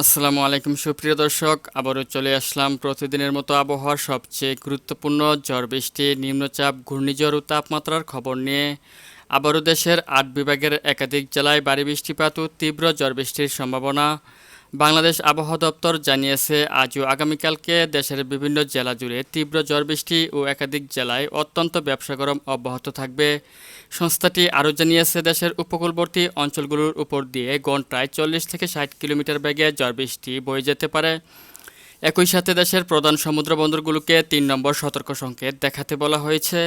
আসসালামু আলাইকুম, সুপ্রিয় দর্শক। আবারও চলে আসলাম প্রতিদিনের মতো আবহাওয়ার সবচেয়ে গুরুত্বপূর্ণ ঝড় বৃষ্টি, নিম্নচাপ, ঘূর্ণিঝড় ও তাপমাত্রার খবর নিয়ে। আবারও দেশের আট বিভাগের একাধিক জেলায় বাড়ি বৃষ্টিপাত ও তীব্র ঝড় বৃষ্টির সম্ভাবনা। বাংলাদেশ আবহাওয়া দপ্তর জানিয়েছে আজ ও আগামীকালকে দেশের বিভিন্ন জেলা জুড়ে তীব্র ঝড় বৃষ্টি ও একাধিক জেলায় অত্যন্ত ব্যবসা গরম অব্যাহত থাকবে। সংস্থাটি আরও জানিয়েছে, দেশের উপকূলবর্তী অঞ্চলগুলোর উপর দিয়ে ঘন্টায় চল্লিশ থেকে ষাট কিলোমিটার বেগে ঝড় বৃষ্টি বয়ে যেতে পারে। একই সাথে দেশের প্রধান সমুদ্র বন্দরগুলোকে তিন নম্বর সতর্ক সংকেত দেখাতে বলা হয়েছে।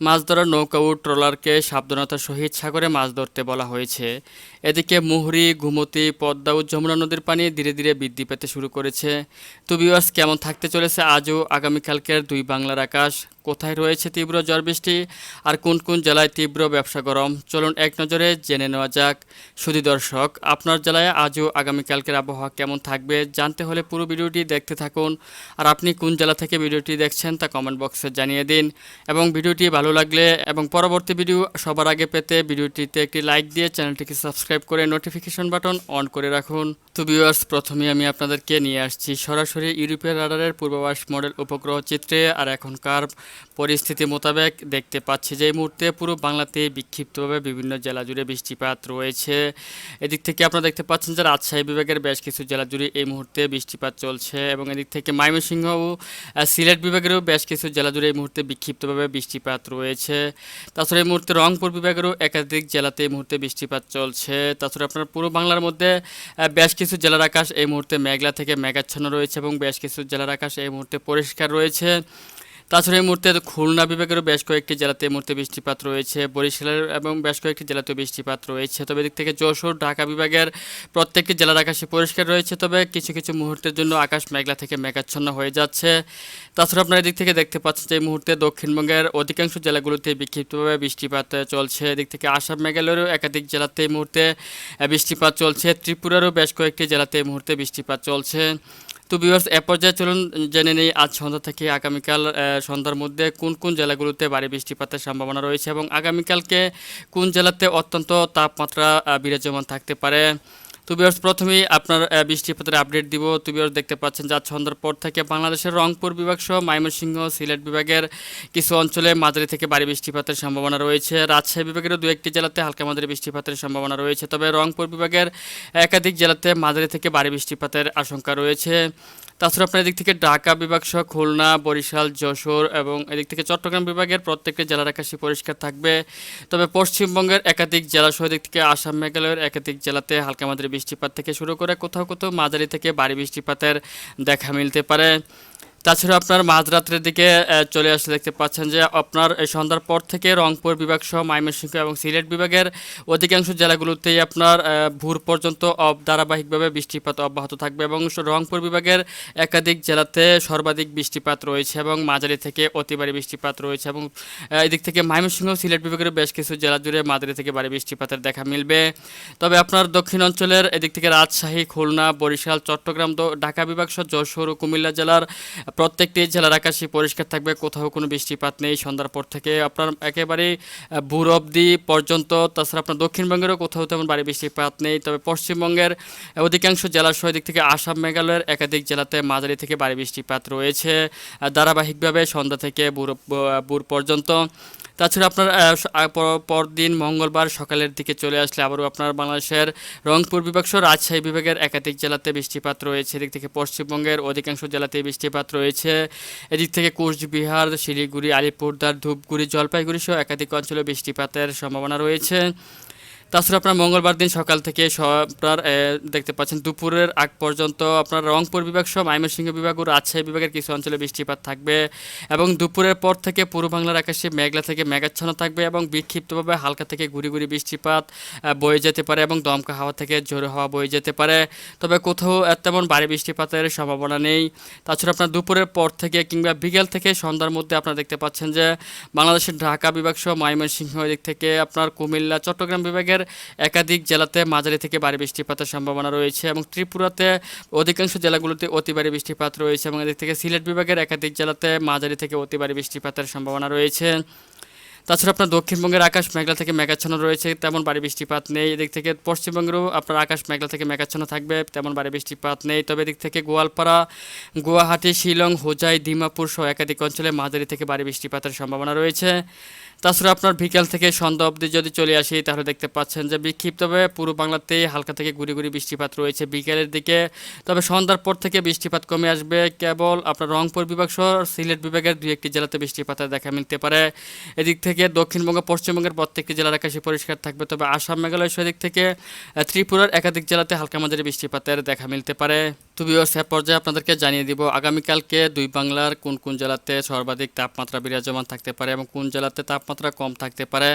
মাছ ধরার নৌকা ও ট্রলারকে সাবধানতার সহিত সাগরে মাছ ধরতে বলা হয়েছে। এদিকে মুহুরি, ঘুমতি, পদ্মা ও যমুনা নদীর পানি ধীরে ধীরে বৃদ্ধি পেতে শুরু করেছে। তো কেমন থাকতে চলেছে? আজও আগামীকালকের দুই বাংলার আকাশ। কোথায় রয়েছে তীব্র ঝড় বৃষ্টি আর কোন কোন জেলায় তীব্র ব্যবসা গরম? চলুন এক নজরে জেনে নেওয়া যাক। সুধী দর্শক, আপনার জেলায় আজও আগামীকালকের আবহাওয়া কেমন থাকবে জানতে হলে পুরো ভিডিওটি দেখতে থাকুন। আর আপনি কোন জেলা থেকে ভিডিওটি দেখছেন তা কমেন্ট বক্সে জানিয়ে দিন। এবং ভিডিওটি ভালো লাগলে এবং পরবর্তী ভিডিও সবার আগে পেতে ভিডিওটিতে একটি লাইক দিয়ে চ্যানেলটিকে সাবস্ক্রাইব করে নোটিফিকেশন বাটন অন করে রাখুন। তো ভিউয়ার্স, প্রথমে আমি আপনাদেরকে নিয়ে আসছি সরাসরি ইউরোপের রাডারের পূর্বাভাস মডেল উপগ্রহ চিত্রে আর এখনকার পরিস্থিতি মোতাবেক দেখতে পাচ্ছি যে এই মুহূর্তে পুরো বাংলাতে বিক্ষিপ্তভাবে বিভিন্ন জেলা জুড়ে বৃষ্টিপাত রয়েছে। এদিক থেকে আপনারা দেখতে পাচ্ছেন যে রাজশাহী বিভাগের বেশ কিছু জেলা জুড়ে এই মুহূর্তে বৃষ্টিপাত চলছে এবং এদিক থেকে ময়মনসিংহ ও সিলেট বিভাগেরও বেশ কিছু জেলা জুড়ে এই মুহূর্তে বিক্ষিপ্তভাবে বৃষ্টিপাত রয়েছে। তাছাড়া এই মুহূর্তে রংপুর বিভাগেরও একাধিক জেলাতে এই মুহূর্তে বৃষ্টিপাত চলছে। তাছাড়া আপনার পুরো বাংলার মধ্যে বেশ কিছু জেলার আকাশ এই মুহূর্তে মেঘলা থেকে মেঘাচ্ছন্ন রয়েছে এবং বেশ কিছু জেলার আকাশ এই মুহূর্তে পরিষ্কার রয়েছে। তাছাড়া এই মুহূর্তে খুলনা বিভাগেরও বেশ কয়েকটি জেলাতে মুহূর্তে বৃষ্টিপাত রয়েছে। বরিশালের এবং বেশ কয়েকটি জেলাতে বৃষ্টিপাত রয়েছে। তবে এদিক থেকে যশোর, ঢাকা বিভাগের প্রত্যেকটি জেলার আকাশে পরিষ্কার রয়েছে, তবে কিছু কিছু মুহূর্তের জন্য আকাশ মেঘলা থেকে মেঘাচ্ছন্ন হয়ে যাচ্ছে। তাছাড়া আপনারা এদিক থেকে দেখতে পাচ্ছেন যে এই মুহূর্তে দক্ষিণবঙ্গের অধিকাংশ জেলাগুলোতে বিক্ষিপ্তভাবে বৃষ্টিপাত চলছে। এদিক থেকে আসাম, মেঘালয়েরও একাধিক জেলাতে এই মুহূর্তে বৃষ্টিপাত চলছে। ত্রিপুরারও বেশ কয়েকটি জেলাতে এই মুহূর্তে বৃষ্টিপাত চলছে। তো বিভার্স এ পর্যায়ে চলুন জেনে নেই আজ সন্ধ্যা থেকে আগামীকাল সন্ধ্যার মধ্যে কোন কোন জেলাগুলোতে ভারী বৃষ্টিপাতের সম্ভাবনা রয়েছে এবং আগামীকালকে কোন জেলাতে অত্যন্ত তাপমাত্রা বিরাজমান থাকতে পারে? তো প্রথমেই আপনার বৃষ্টিপাতের আপডেট দিব। তো দেখতে পাচ্ছেন যা ছন্দর পর থেকে বাংলাদেশের রংপুর বিভাগ সহ ময়মনসিংহ, সিলেট বিভাগের কিছু অঞ্চলে মাঝারি থেকে ভারী বৃষ্টিপাতের সম্ভাবনা রয়েছে। রাজশাহী বিভাগেরও দু একটি জেলাতে হালকা মাঝারি বৃষ্টিপাতের সম্ভাবনা রয়েছে। তবে রংপুর বিভাগের একাধিক জেলাতে মাঝারি থেকে ভারী বৃষ্টিপাতের আশঙ্কা রয়েছে। তাছাড়া আপনার এদিক থেকে ঢাকা বিভাগ সহ খুলনা, বরিশাল, যশোর এবং এদিক থেকে চট্টগ্রাম বিভাগের প্রত্যেকটি জেলার আকাশে পরিষ্কার থাকবে। তবে পশ্চিমবঙ্গের একাধিক জেলা সহ এদিক থেকে আসাম মেঘালয়ের একাধিক জেলাতে হালকা মাঝারি বৃষ্টিপাত থেকে শুরু করে কোথাও কোথাও মাঝারি থেকে ভারী বৃষ্টিপাতের দেখা মিলতে পারে। তাছাড়া আপনার মাঝরাত্রের দিকে চলে আসলে দেখতে পাচ্ছেন যে আপনার সন্ধ্যার পর থেকে রংপুর বিভাগ সহ ময়মনসিংহ এবং সিলেট বিভাগের অধিকাংশ জেলাগুলোতেই আপনার ভোর পর্যন্ত ধারাবাহিকভাবে বৃষ্টিপাত অব্যাহত থাকবে এবং রংপুর বিভাগের একাধিক জেলাতে সর্বাধিক বৃষ্টিপাত রয়েছে এবং মাঝারি থেকে অতি ভারী বৃষ্টিপাত রয়েছে এবং এদিক থেকে ময়মনসিংহ সিলেট বিভাগের বেশ কিছু জেলা জুড়ে মাঝারি থেকে বাড়ি বৃষ্টিপাতের দেখা মিলবে। তবে আপনার দক্ষিণ অঞ্চলের এদিক থেকে রাজশাহী, খুলনা, বরিশাল, চট্টগ্রাম ঢাকা বিভাগ সহ যশোর ও কুমিল্লা জেলার প্রত্যেকটি জেলার আকাশে পরিষ্কার থাকবে, কোথাও কোনো বৃষ্টিপাত নেই। সন্ধ্যার পর থেকে আপনার একেবারে ভোর অবধি পর্যন্ত, তাছাড়া আপনার দক্ষিণবঙ্গেরও কোথাও তেমন বাড়ি বৃষ্টিপাত নেই। তবে পশ্চিমবঙ্গের অধিকাংশ জেলার দিক থেকে আসাম, মেঘালয়ের একাধিক জেলাতে মাঝারি থেকে ভারী বৃষ্টিপাত রয়েছে। ধারাবাহিকভাবে সন্ধ্যা থেকে ভোর ভোর পর্যন্ত তাছাড়া আপনার পরদিন মঙ্গলবার সকালের দিকে চলে আসলে আবারও আপনার বাংলাদেশের রংপুর বিভাগ সহ রাজশাহী বিভাগের একাধিক জেলাতে বৃষ্টিপাত রয়েছে। এদিক থেকে পশ্চিমবঙ্গের অধিকাংশ জেলাতে বৃষ্টিপাত রয়েছে। এদিক থেকে কোচবিহার, শিলিগুড়ি আলিপুরদার ধূপগুড়ি, জলপাইগুড়ি সহ একাধিক অঞ্চলে বৃষ্টিপাতের সম্ভাবনা রয়েছে। তাছাড়া আপনার মঙ্গলবার দিন সকাল থেকে আপনার দেখতে পাচ্ছেন, দুপুরের আগ পর্যন্ত আপনার রংপুর বিভাগ সহ ময়মনসিংহ বিভাগ ও রাজশাহী বিভাগের কিছু অঞ্চলে বৃষ্টিপাত থাকবে এবং দুপুরের পর থেকে পূর্ব বাংলার আকাশে মেঘলা থেকে মেঘাচ্ছন্ন থাকবে এবং বিক্ষিপ্তভাবে হালকা থেকে গুড়ি গুড়ি বৃষ্টিপাত বয়ে যেতে পারে এবং দমকা হাওয়া থেকে জোরে হাওয়া বয়ে যেতে পারে। তবে কোথাও তেমন ভারী বৃষ্টিপাতের সম্ভাবনা নেই। তাছাড়া আপনার দুপুরের পর থেকে কিংবা বিকেল থেকে সন্ধ্যার মধ্যে আপনারা দেখতে পাচ্ছেন যে বাংলাদেশের ঢাকা বিভাগ সহ ময়মনসিংহ দিক থেকে আপনার কুমিল্লা, চট্টগ্রাম বিভাগের একাধিক জেলাতে মাঝারি থেকে ভারী বৃষ্টিপাতের সম্ভাবনা রয়েছে এবং ত্রিপুরাতে অধিকাংশ জেলাগুলোতে অতি ভারী বৃষ্টিপাত রয়েছে এবং এদিক থেকে সিলেট বিভাগের একাধিক জেলাতে মাঝারি থেকে অতি ভারী বৃষ্টিপাতের সম্ভাবনা রয়েছে। তাছাড়া আপনার দক্ষিণবঙ্গের আকাশ মেঘলা থেকে মেঘাচ্ছন্ন রয়েছে, তেমন বাড়ি বৃষ্টিপাত নেই। এদিক থেকে পশ্চিমবঙ্গেরও আপনার আকাশ মেঘলা থেকে মেঘাচ্ছন্ন থাকবে, তেমন বাড়ি বৃষ্টিপাত নেই। তবে এদিক থেকে গোয়ালপাড়া, গুয়াহাটি, শিলং, হোজাই, ডিমাপুর সহ একাধিক অঞ্চলে মাঝারি থেকে বাড়ি বৃষ্টিপাতের সম্ভাবনা রয়েছে। তাছাড়া আপনার বিকেল থেকে সন্ধ্যা অবধি যদি চলে আসি, তাহলে দেখতে পাচ্ছেন যে বিক্ষিপ্তভাবে পুরো বাংলাতেই হালকা থেকে গুড়ি গুড়ি বৃষ্টিপাত রয়েছে বিকেলের দিকে। তবে সন্ধ্যার পর থেকে বৃষ্টিপাত কমে আসবে। কেবল আপনার রংপুর বিভাগ সহ সিলেট বিভাগের দুই একটি জেলাতে বৃষ্টিপাতের দেখা মিলতে পারে। এদিক থেকে দক্ষিণবঙ্গ, পশ্চিমবঙ্গের প্রত্যেকটি জেলার আকাশে পরিষ্কার থাকবে। তবে আসাম, মেঘালয় সেদিক থেকে ত্রিপুরার একাধিক জেলাতে হালকা মাঝারি বৃষ্টিপাতের দেখা মিলতে পারে। তুমিও সে পর্যায়ে আপনাদেরকে জানিয়ে দিব, আগামীকালকে দুই বাংলার কোন কোন জেলাতে সর্বাধিক তাপমাত্রা বিরাজমান থাকতে পারে এবং কোন জেলাতে তাপমাত্রা কম থাকতে পারে।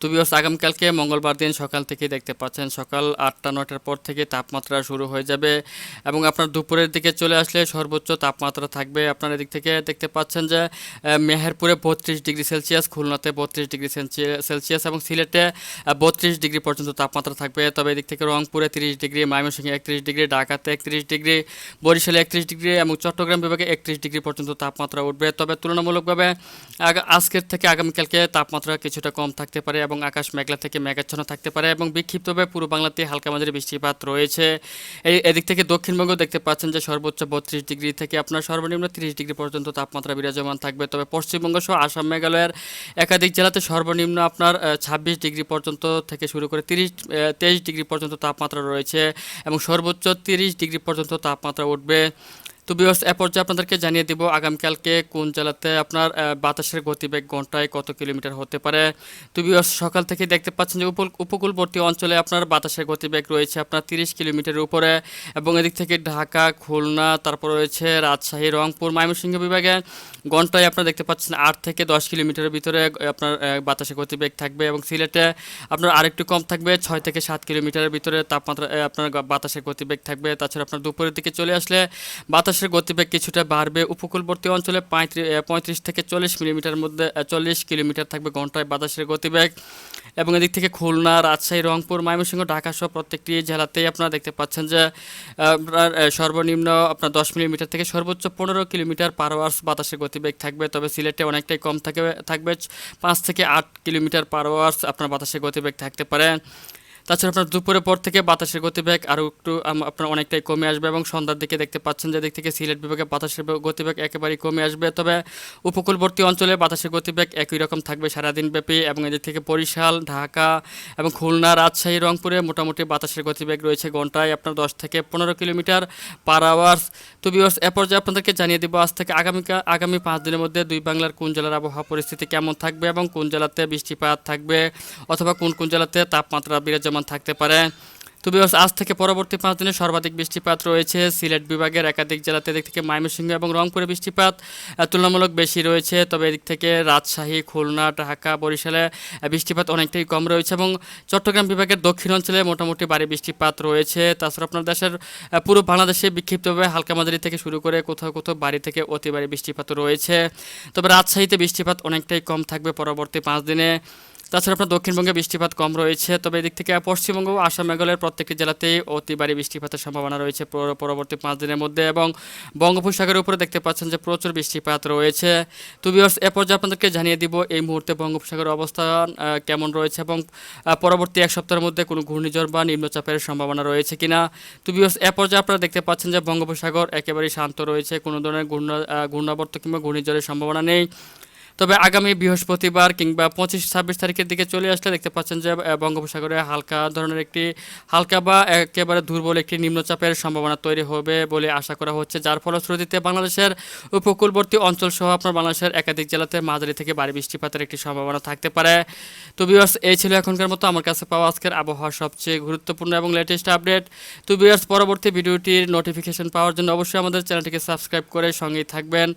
তুমিও আগামীকালকে মঙ্গলবার দিন সকাল থেকে দেখতে পাচ্ছেন, সকাল আটটা নটার পর থেকে তাপমাত্রা শুরু হয়ে যাবে এবং আপনার দুপুরের দিকে চলে আসলে সর্বোচ্চ তাপমাত্রা থাকবে। আপনার এদিক থেকে দেখতে পাচ্ছেন যে মেহেরপুরে বত্রিশ ডিগ্রি সেলসিয়াস, খুলনাতে বত্রিশ ডিগ্রি সেলসিয়াস এবং সিলেটে বত্রিশ ডিগ্রি পর্যন্ত তাপমাত্রা থাকবে। তবে এদিক থেকে রংপুরে তিরিশ ডিগ্রি, ময়মনসিংহে একত্রিশ ডিগ্রি, ঢাকাতে একত্রিশ ডিগ্রি বরিশালে একত্রিশ ডিগ্রি এবং চট্টগ্রাম বিভাগে একত্রিশ ডিগ্রি পর্যন্ত তাপমাত্রা উঠবে। তবে তুলনামূলকভাবে আজকের থেকে আগামীকালকে তাপমাত্রা কিছুটা কম থাকতে পারে এবং আকাশ মেঘলা থেকে মেঘাচ্ছন্ন থাকতে পারে এবং বিক্ষিপ্তভাবে পুরো বাংলাতে হালকা মাঝারি বৃষ্টিপাত রয়েছে। এই এদিক থেকে দক্ষিণবঙ্গ দেখতে পাচ্ছেন যে সর্বোচ্চ বত্রিশ ডিগ্রি থেকে আপনার সর্বনিম্ন তিরিশ ডিগ্রি পর্যন্ত তাপমাত্রা বিরাজমান থাকবে। তবে পশ্চিমবঙ্গ সহ আসাম, মেঘালয়ের একাধিক জেলাতে সর্বনিম্ন আপনার ছাব্বিশ ডিগ্রি পর্যন্ত থেকে শুরু করে তিরিশ তেইশ ডিগ্রি পর্যন্ত তাপমাত্রা রয়েছে এবং সর্বোচ্চ তিরিশ ডিগ্রি পর্যন্ত তাপমাত্রা উঠবে। তো বিয়স এ পর্যায়ে আপনাদেরকে জানিয়ে দিব আগামীকালকে কোন জেলাতে আপনার বাতাসের গতিবেগ ঘন্টায় কত কিলোমিটার হতে পারে। তো বিয়স সকাল থেকে দেখতে পাচ্ছেন যে উপকূল- উপকূলবর্তী অঞ্চলে আপনার বাতাসের গতিবেগ রয়েছে আপনার তিরিশ কিলোমিটারের উপরে এবং এদিক থেকে ঢাকা, খুলনা, তারপর রয়েছে রাজশাহী, রংপুর, ময়মনসিংহ বিভাগে ঘন্টায় আপনার দেখতে পাচ্ছেন আট থেকে দশ কিলোমিটারের ভিতরে আপনার বাতাসের গতিবেগ থাকবে এবং সিলেটে আপনার আরেকটু কম থাকবে, ছয় থেকে সাত কিলোমিটারের ভিতরে তাপমাত্রা আপনার বাতাসের গতিবেগ থাকবে। তাছাড়া আপনার দুপুরের দিকে চলে আসলে বাতাসের গতিবেগ কিছুটা বাড়বে। উপকূলবর্তী অঞ্চলে পঁয়ত্রিশ থেকে চল্লিশ মিলিমিটার মধ্যে চল্লিশ কিলোমিটার থাকবে ঘন্টায় বাতাসের গতিবেগ। এবং এদিক থেকে খুলনা, রাজশাহী, রংপুর, ময়মনসিংহ, ঢাকা সহ প্রত্যেকটি জেলাতেই আপনারা দেখতে পাচ্ছেন যে সর্বনিম্ন আপনার দশ মিলিমিটার থেকে সর্বোচ্চ পনেরো কিলোমিটার পার আওয়ার্স বাতাসের গতিবেগ থাকবে। তবে সিলেটে অনেকটাই কম থাকবে থাকবে। পাঁচ থেকে আট কিলোমিটার পার আওয়ার্স আপনার বাতাসের গতিবেগ থাকতে পারে। তাছাড়া আপনার দুপুরের পর থেকে বাতাসের গতিবেগ আরও একটু আপনার অনেকটাই কমে আসবে এবং সন্ধ্যার দিকে দেখতে পাচ্ছেন যে দিক থেকে সিলেট বিভাগে বাতাসের গতিবেগ একেবারেই কমে আসবে। তবে উপকূলবর্তী অঞ্চলে বাতাসের গতিবেগ একই রকম থাকবে সারাদিন ব্যাপী এবং এদিক থেকে বরিশাল, ঢাকা এবং খুলনা, রাজশাহী, রংপুরে মোটামুটি বাতাসের গতিবেগ রয়েছে ঘন্টায় আপনার দশ থেকে পনেরো কিলোমিটার পার আওয়ার্স তো বিওর্স এ পর্যায়ে আপনাদেরকে জানিয়ে দিব আজ থেকে আগামীকা আগামী পাঁচ দিনের মধ্যে দুই বাংলার কোন জেলার আবহাওয়া পরিস্থিতি কেমন থাকবে এবং কোন জেলাতে বৃষ্টিপাত থাকবে অথবা কোন কোন জেলাতে তাপমাত্রা বিরাজমান থাকতে পারে। তো বিকজ আজ থেকে পরবর্তী পাঁচ দিনে সর্বাধিক বৃষ্টিপাত রয়েছে। সিলেট বিভাগের একাধিক জেলাতে এদিক থেকে ময়মনসিংহ এবং রংপুরে বৃষ্টিপাত তুলনামূলক বেশি রয়েছে। তবে এদিক থেকে রাজশাহী, খুলনা, ঢাকা, বরিশালে বৃষ্টিপাত অনেকটাই কম রয়েছে এবং চট্টগ্রাম বিভাগের দক্ষিণ অঞ্চলে মোটামুটি ভারী বৃষ্টিপাত রয়েছে। তাছাড়া আপনার দেশের পুরো বাংলাদেশে বিক্ষিপ্তভাবে হালকা মাঝারি থেকে শুরু করে কোথাও কোথাও বাড়ি থেকে অতি ভারী বৃষ্টিপাত রয়েছে। তবে রাজশাহীতে বৃষ্টিপাত অনেকটাই কম থাকবে পরবর্তী পাঁচ দিনে। তাছাড়া আপনার দক্ষিণবঙ্গে বৃষ্টিপাত কম রয়েছে, তবে এদিক থেকে পশ্চিমবঙ্গ আসাম মেঘালয়ের প্রত্যেকটি জেলাতেই অতি ভারী বৃষ্টিপাতের সম্ভাবনা রয়েছে পরবর্তী পাঁচ দিনের মধ্যে এবং বঙ্গোপসাগরের উপরে দেখতে পাচ্ছেন যে প্রচুর বৃষ্টিপাত রয়েছে। তো বিয়ার্স এ পর্যায়ে আপনাদেরকে জানিয়ে দিব এই মুহূর্তে বঙ্গোপসাগরের অবস্থান কেমন রয়েছে এবং পরবর্তী এক সপ্তাহের মধ্যে কোনো ঘূর্ণিঝড় বা নিম্নচাপের সম্ভাবনা রয়েছে কিনা। তো বিয়ার্স এ পর্যায়ে আপনারা দেখতে পাচ্ছেন যে বঙ্গোপসাগর একেবারেই শান্ত রয়েছে, কোনো ধরনের ঘূর্ণ ঘূর্ণাবর্ত কিংবা ঘূর্ণিঝড়ের সম্ভাবনা নেই। তবে আগামী বৃহস্পতিবার কিংবা পঁচিশ ছাব্বিশ তারিখের দিকে চলে আসলে দেখতে পাচ্ছেন যে বঙ্গোপসাগরে হালকা ধরনের একটি হালকা বা একেবারে দুর্বল একটি নিম্নচাপের সম্ভাবনা তৈরি হবে বলে আশা করা হচ্ছে। যার ফলশ্রুতিতে বাংলাদেশের উপকূলবর্তী অঞ্চল সহ আপনার বাংলাদেশের একাধিক জেলাতে মাঝারি থেকে ভারী বৃষ্টিপাতের একটি সম্ভাবনা থাকতে পারে। তো বিয়ার্স এই ছিল এখনকার মতো। আমার কাছে পাওয়া আজকের আবহাওয়ার সবচেয়ে গুরুত্বপূর্ণ এবং লেটেস্ট আপডেট তো বিয়ার্স পরবর্তী ভিডিওটির নোটিফিকেশন পাওয়ার জন্য অবশ্যই আমাদের চ্যানেলটিকে সাবস্ক্রাইব করে সঙ্গেই থাকবেন।